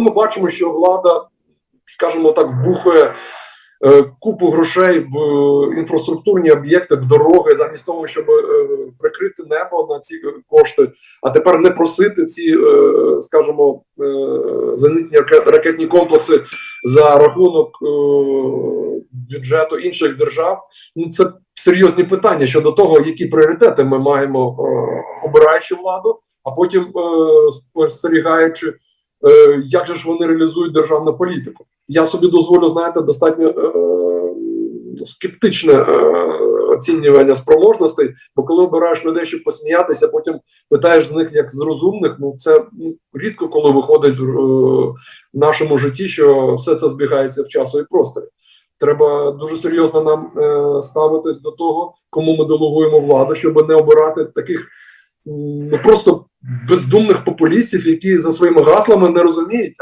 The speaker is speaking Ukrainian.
ми бачимо, що влада, скажімо так, вбухує е, купу грошей в е, інфраструктурні об'єкти, в дороги, замість того, щоб е, прикрити небо на ці кошти, а тепер не просити ці, скажімо, зенитні ракетні комплекси за рахунок бюджету інших держав. Ну, це серйозні питання щодо того, які пріоритети ми маємо, обираючи владу, а потім спостерігаючи, е, як же ж вони реалізують державну політику. Я собі дозволю, знаєте, достатньо е, скептичне е, оцінювання спроможностей, бо коли обираєш людей, щоб посміятися, потім питаєш з них як з розумних, ну це ну, рідко коли виходить в, е, в нашому житті, що все це збігається в часу і просторі. Треба дуже серйозно нам е, ставитись до того, кому ми делегуємо владу, щоб не обирати таких ну, просто бездумних популістів, які за своїми гаслами не розуміють.